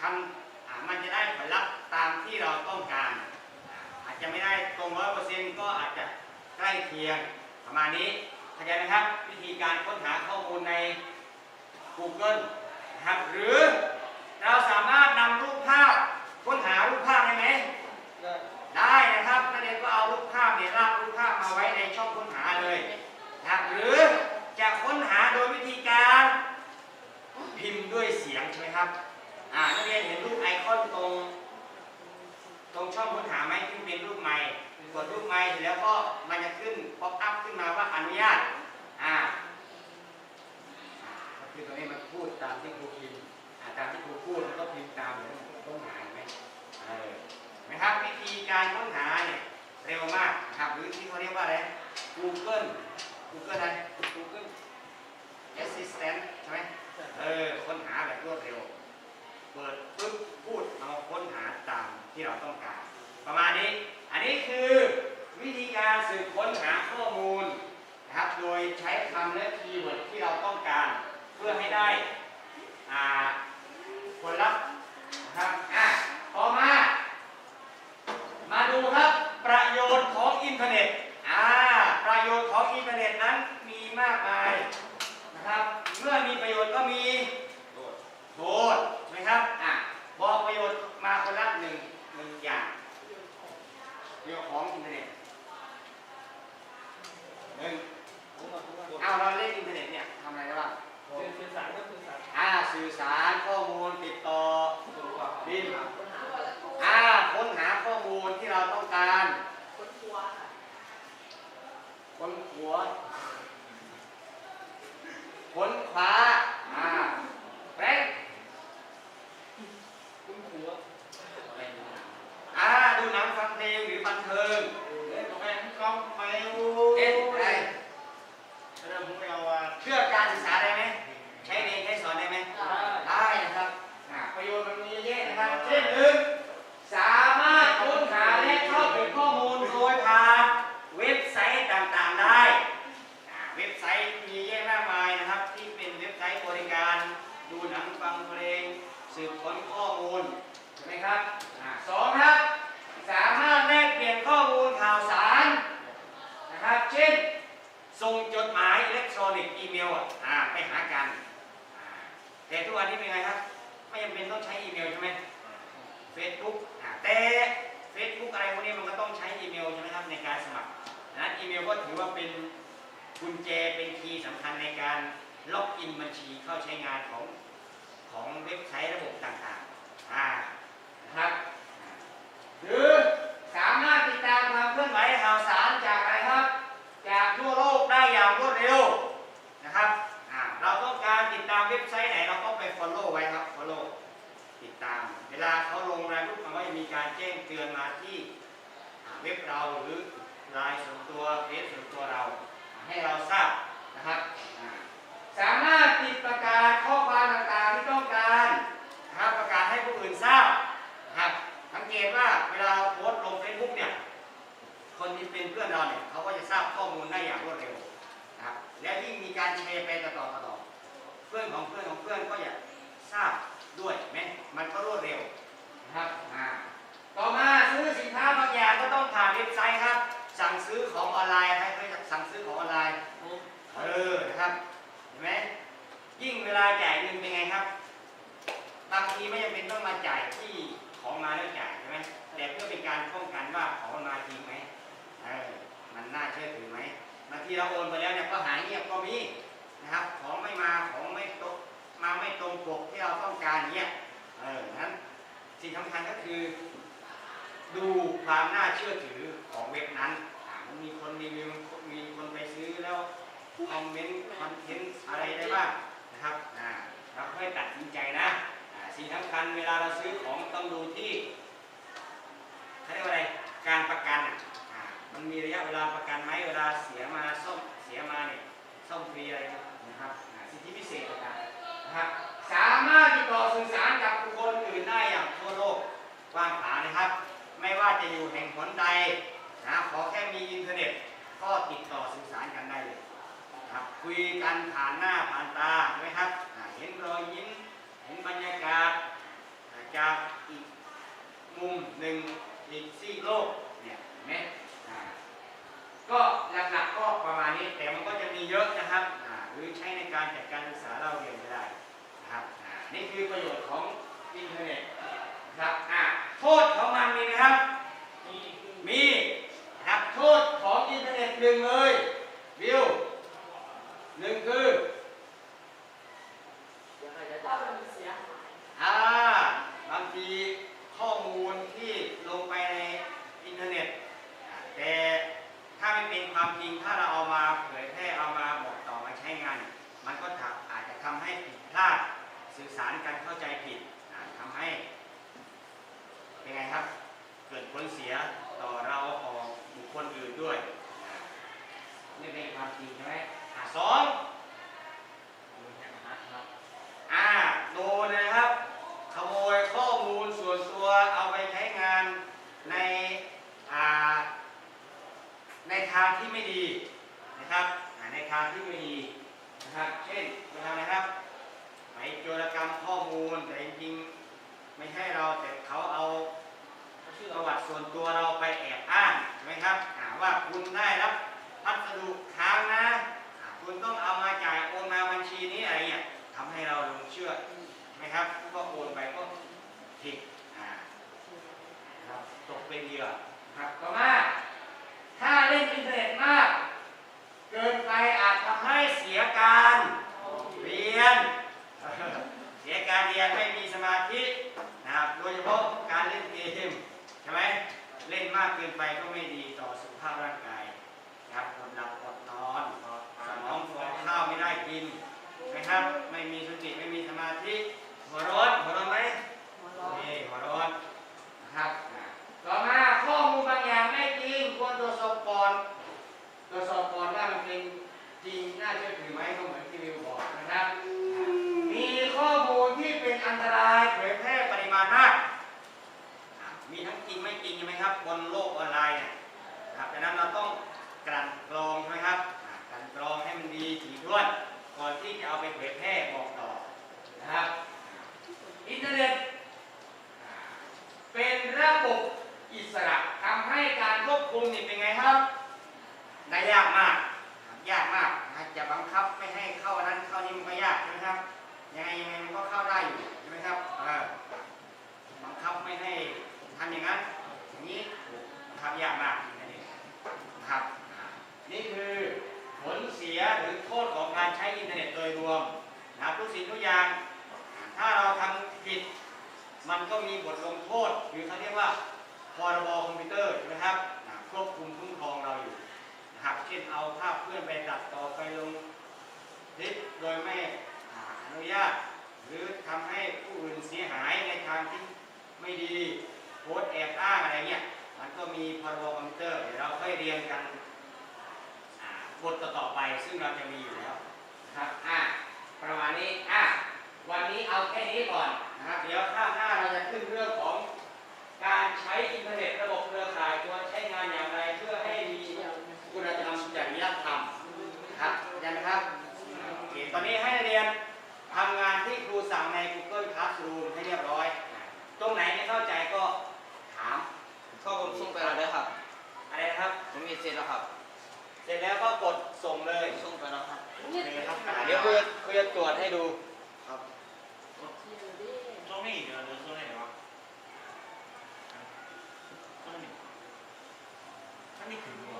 ทำมันจะได้ผลลัพธ์ตามที่เราต้องการอาอาจจะไม่ได้ตรงร้อยเปอร์เซ็นต์ก็อาจจะใกล้เคียงประมาณนี้เข้าใจไหมครับ วิธีการค้นหาข้อมูลใน Google นะครับหรือเราสามารถนำรูปภาพค้นหารูปภาพได้ไหม ได้นะครับนักเรียนก็เอารูปภาพเนี่ยลากรูปภาพมาไว้ในช่องค้นหาเลยนะครับหรือจะค้นหาโดยวิธีการพิมพ์ด้วยเสียงใช่ไหมครับอ่านักเรียนเห็นรูปไอคอนตรง ตรงช่องค้นหาไหมที่เป็นรูปไม้กดรูปไม้เสร็จแล้วก็มันจะขึ้นป๊อปอัพขึ้นมาว่าอนุญาตอ่าก็คือตรงนี้มันพูดตามที่ครูพิมพ์อ่าตามที่ครูพูดแล้วก็พิมพ์ตามเลยค้นหาเห็นไหมเออนะครับวิธีการค้นหาเนี่ยเร็วมากนะครับหรือที่เขาเรียกว่าอะไร Google Google อะไร Google Assistant ใช่ไหมเออค้นหาแบบรวดเร็ว เปิดปึ๊บพูดเอาค้นหาตามที่เราต้องการ ประมาณนี้ อันนี้คือวิธีการสืบค้นหาข้อมูลนะครับ โดยใช้คำและคีย์เวิร์ดที่เราต้องการเพื่อให้ได้ผลลัพธ์นะครับอะต่อมา มาดูครับประโยชน์ของอินเทอร์เน็ตอ่าประโยชน์ของอินเทอร์เน็ตนั้นมีมากมายนะครับ เมื่อมีประโยชน์ก็มีโทษใช่ไหมครับ อะบอกประโยชน์มาคนละหนึ่งหนึ่งอย่างประโยชน์ของอินเทอร์เน็ตหนึ่งเอาเราเล่นอินเทอร์เน็ตเนี่ยทำอะไรได้บ้าง สื่อสารก็สื่อสาร อ่า สื่อสารข้อมูลติดต่อตัวกว่าบินค้นหาอ่าค้นหาข้อมูลที่เราต้องการค้นครัวค่ะค้นหัวค้นคว้าอ่าแฟรงค์ค้นครัวอ่าดูหนังฟังเพลงหรือบันเทิงเล่นแม่งกล้องไปโอ้เช่นอะไรเริ่มไม่เอาอะ เพื่อการศึกษาได้ไหม ใช้เรียนใช้สอนได้ไหม ได้นะครับอ่าประโยชน์มันมีเยอะแยะนะครับ เช่นหนึ่งสามารถค้นหาและเข้าถึงข้อมูลโดยผ่านเว็บไซต์ต่างๆได้อ่าเว็บไซต์มีเยอะมากมายนะครับ ที่เป็นเว็บไซต์บริการ ดูหนังฟังเพลง สืบค้นข้อมูลใช่ไหมครับอ่าสองครับ สามารถแลกเปลี่ยนข้อมูลข่าวสารนะครับ เช่น ส่งจดหมายอิเล็กท รอนิกส์อีเมลอะอ่าไปหากันแต่ทุกวันนี้เป็นไงครับ ไม่จำเป็นต้องใช้อีเมลใช่ไหมเฟซบุ๊กแต่เฟซบุ๊กอะไรพวกนี้มันก็ต้องใช้อีเมลใช่ไหมครับในการสมัครนั้นอีเมลก็ถือว่าเป็นกุญแจเป็นคีย์สำคัญในการล็อกอินบัญชีเข้าใช้งานของของเว็บไซต์ระบบต่างๆอ่านะครับหรือสามารถติดตามความเคลื่อนไหวข่าวสารจากอะไรครับ จากทั่วโลกได้อย่างรวดเร็ว นะครับอ่าเราต้องการติดตามเว็บไซต์ไหนเราก็ไป follow ไว้ครับ follow ติดตาม เวลาเขาลงรายรูปมันก็จะมีการแจ้งเตือนมาที่เว็บเราหรือลน์ส่วนตัวเฟซส่วนตัวเรา ให้เราทราบนะครับสามารถติดประกาศข้อความต่างๆที่ต้องการนะครับประกาศให้ผู้อื่นทราบนะครับสังเกตว่าเวลาเราโพสต์ลง Facebook เนี่ยคนที่เป็นเพื่อนเราเนี่ยเขาก็จะทราบข้อมูลได้อย่างรวดเร็ว แล้วยิ่งมีการแชร์ไปต่อต่อเพื่อนของเพื่อนของเพื่อนก็จะทราบด้วยไหมมันก็รวดเร็วนะครับอ่าต่อมาซื้อสินค้าบางอย่างก็ต้องผ่านเว็บไซต์ครับ สั่งซื้อของออนไลน์ใครเคยสั่งซื้อของออนไลน์เออนะครับเห็นไหมยิ่งเวลาจ่ายเงินเป็นไงครับบางทีไม่จำเป็นต้องมาจ่ายที่ของมาแล้วจ่ายใช่ไหมแต่เพื่อเป็นการป้องกันว่าของมันมาจริงไหมเออมันน่าเชื่อถือไหม บางทีเราโอนไปแล้วเนี่ยก็หายเงียบก็มีนะครับ ของไม่มาของไม่ตรงมาไม่ตรงปกที่เราต้องการเนี่ยเออนั้นสิ่งสำคัญก็คือ ดูความน่าเชื่อถือของเว็บนั้นมันมีคนรีวิวมีคนไปซื้อแล้วคอมเมนต์คอนเทนต์อะไรได้บ้างนะครับอ่าเราค่อยตัดสินใจนะสิ่งสำคัญเวลาเราซื้อของต้องดูที่เขาเรียกว่าอะไร การประกันอะ อ่า มันมีระยะเวลาประกันไหมเวลาเสียมาซ่อมเสียมาเนี่ยซ่อมฟรีอะไรนะครับสิทธิพิเศษต่างๆนะครับสามารถติดต่อสื่อสารกับบุคคลอื่นได้อย่างทั่วโลกกว้างขวางนะครับ ไม่ว่าจะอยู่แห่งหนใดนะขอแค่มีอินเทอร์เน็ตก็ติดต่อสื่อสารกันได้เลยครับคุยกันผ่านหน้าผ่านตาใช่ไหมครับเห็นรอยยิ้มเห็นบรรยากาศจากอีกมุมหนึ่งอีกซีกโลกเนี่ยเห็นไหมอ่า ก็หลักๆก็ประมาณนี้แต่มันก็จะมีเยอะนะครับหรือใช้ในการจัดการศึกษาเราเรียนไม่ได้นะครับนี่คือประโยชน์ของอินเทอร์เน็ตครับอ่าโทษของมันมีไหมครับ มีครับโทษของอินเทอร์เน็ตหนึ่งเลยวิวหนึ่งคือ ถ้ามันเสียหาย อ่าบางทีข้อมูลที่ลงไปในอินเทอร์เน็ตอ่าแต่ถ้าไม่เป็นความจริงถ้าเราเอามาเผยแพร่เอามาบอกต่อมาใช้งาน มันก็ทำอาจจะทำ ให้ผิดพลาดสื่อสารการเข้าใจผิดอ่าทำให้เป็นไงครับ เกิดผลเสียต่อเราของบุคคลอื่นด้วยอ่านี่เป็นความจริงใช่ไหมอ่าสองอ่าโดนนะครับ ขโมยข้อมูลส่วนตัวเอาไปใช้งานในอ่าในทางที่ไม่ดีนะครับอ่าในทางที่ไม่ดีนะครับ เช่นไปทำอะไรครับไปโจรกรรมข้อมูลแต่จริงๆไม่ใช่เราแต่เขาเอาประวัติ ส่วนตัวเราไปแอบอ้างใช่ไหมครับว่าคุณได้รับพัสดุค้างนะ คุณต้องเอามาจ่ายโอนมาบัญชีนี้อะไรเงี้ยทำให้เราลงเชื่อนะครับ ก็โอนไปก็ผิดครับตกเป็นเหยื่อครับต่อมาถ้าเล่นอินเทอร์เน็ตมาก เกินไปอาจทำให้เสียการเรียน เสียการเรียนไม่มีสมาธินะครับโดยเฉพาะการเล่นเกม ใช่ไหมเล่นมากเกินไปก็ไม่ดีต่อสุขภาพร่างกายนะครับอดหลับอดนอนสมองฟองข้าวไม่ได้กิน นะครับ ไม่มีสติไม่มีสมาธิหัวร้อนหัวร้อนไหม หัวเราะ นี่หัวร้อนนะครับอะต่อมาข้อมูลบางอย่างไม่จริงควรตรวจสอบก่อนตรวจสอบก่อนว่ามันเป็นจริงน่าเชื่อถือไหมก็เหมือนที่วิวบอกนะครับ มีข้อมูลที่เป็นอันตรายเผยแพร่ปริมาณมากอะมีทั้งจริงไม่จริงใช่ไหม ครับบนโลกออนไลน์เนี่ยนะครับดังนั้นเราต้องกลั่นกรองใช่ไหมครับกลั่นกรองให้มันดีถี่ถ้วนก่อนที่จะเอาไปเผยแพร่บอกต่อนะครับ อินเทอร์เน็ตเป็นระบบอิสระทำให้การควบคุมนี่เป็นไงครับได้ยากมากยากมากจะบังคับไม่ให้เข้าอันนั้นเข้านี้มันก็ยากใช่ไหมครับยังไงยังไงมันก็เข้าได้อยู่ใช่ไหมครับบังคับไม่ให้ทำอย่างนั้น นี้ทำยากมากอินเอร์เน็ตนะครับนี่คือผลเสียหรือโทษของการใช้อินเทอร์เน็ตโดยรวมนะครับทุกสิ่งทุกอย่าง ถ้าเราทำผิดมันก็มีบทลงโทษ หรือเขาเรียกว่าพรบคอมพิวเตอร์ใช่ไหมครับควบคุมคุ้มครองเราอยู่นะครับเช่นเอาภาพเพื่อนไปตัดต่อไปลงคลิปโดยไม่อ่าอนุญาต หรือทำให้ผู้อื่นเสียหายในทางที่ไม่ดี โพสแอบอ้างอะไรเงี้ย มันก็มีพรบคอมพิวเตอร์ เดี๋ยวเราค่อยเรียนกันบทต่อไป ซึ่งเราจะมีอยู่แล้วนะครับอ่าประมาณนี้อะวันนี้เอาแค่นี้ก่อนนะครับ เดี๋ยวข้างหน้าเราจะขึ้นเรื่องของการใช้อินเทอร์เน็ต ครับ เสร็จแล้วก็กดส่งเลยส่งไปแล้วครับนี่นะครับอะเดี๋ยวครูจะครูจะตรวจให้ดูครับช่วงนี้เดี๋ยวเดี๋ยวช่วงไหนวะช่วงนี้ถ้าไม่ถึงวะ